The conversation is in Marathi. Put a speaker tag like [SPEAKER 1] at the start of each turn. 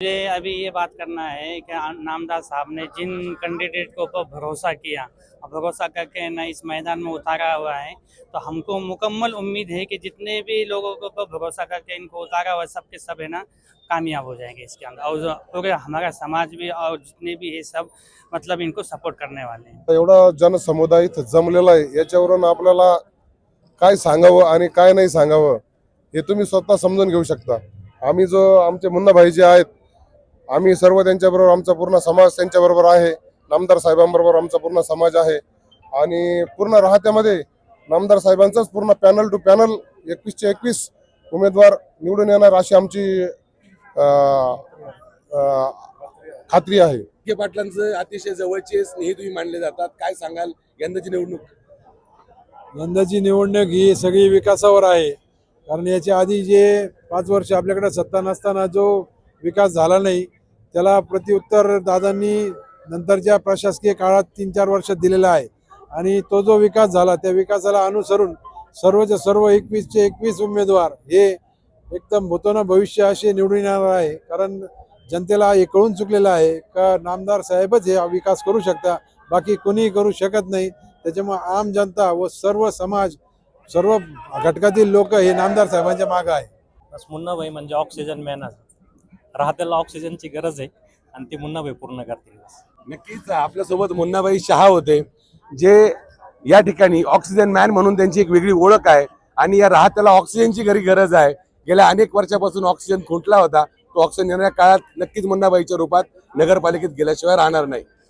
[SPEAKER 1] मुझे अभी ये बात करना है कि नामदार साहब ने जिन कैंडिडेट के ऊपर भरोसा किया भरोसा करके न इस मैदान में उतारा हुआ है तो हमको मुकम्मल उम्मीद है कि जितने भी लोगों के ऊपर भरोसा करके इनको उतारा हुआ है, सब के सब है ना कामयाब हो जाएंगे इसके अंदर। और पूरे हमारा समाज भी और जितने भी है सब मतलब इनको सपोर्ट करने वाले हैं।
[SPEAKER 2] एवढा जनसमुदाय इथं जमलेला आहे याच्यावरून आपल्याला काय सांगावं आणि काय नाही सांगावं हे तुम्ही स्वतः समजून घेऊ शकता. आम्ही जो आमचे मुन्नाभाई जे आहेत आम्ही सर्व त्यांच्याबरोबर आमचा पूर्ण समाज त्यांच्याबरोबर आहे. नामदार साहेबांबरोबर आमचा पूर्ण समाज आहे. आणि पूर्ण राहत्यामध्ये नामदार साहेबांचाच पूर्ण पॅनल टू पॅनल एकवीसचे एकवीस उमेदवार निवडून येणार अशी आमची खात्री आहे.
[SPEAKER 3] विखे पाटलांचं अतिशय जवळचे स्नेही तुम्ही मानले जातात. काय सांगाल यंदाची निवडणूक?
[SPEAKER 4] यंदाची निवडणूक ही सगळी विकासावर आहे. कारण याच्या आधी जे पाच वर्ष आपल्याकडे सत्ता नसताना जो विकास झाला नाही त्याला प्रत्युत्तर दादांनी नंतरच्या प्रशासकीय काळात तीन चार वर्षात दिलेला आहे. आणि तो जो विकास झाला त्या विकासाला अनुसरून सर्वच्या सर्व एकवीसचे एकवीस उमेदवार हे एकदम भूतोन भविष्य असे निवडून येणार आहे. कारण जनतेला हे कळून चुकलेलं आहे का नामदार साहेबच हे विकास करू शकता बाकी कोणीही करू शकत नाही. त्याच्यामुळे आम जनता व सर्व समाज सर्व घटकातील लोक हे नामदार साहेबांच्या मागं आहे.
[SPEAKER 5] बस मुन्नाभाई म्हणजे ऑक्सिजन मॅनच राहत्याला ऑक्सिजनची गरज आहे आणि ती मुन्नाबाई पूर्ण करतील
[SPEAKER 3] नक्कीच आपल्यासोबत मुन्नाबाई शहा होते जे या ठिकाणी ऑक्सिजन मॅन म्हणून त्यांची एक वेगळी ओळख आहे आणि या राहत्याला ऑक्सिजनची घरी गरज आहे. गेल्या अनेक वर्षापासून ऑक्सिजन खुंटला होता तो ऑक्सिजन येणाऱ्या काळात नक्कीच मुन्नाबाईच्या रूपात नगरपालिकेत गेल्याशिवाय राहणार नाही.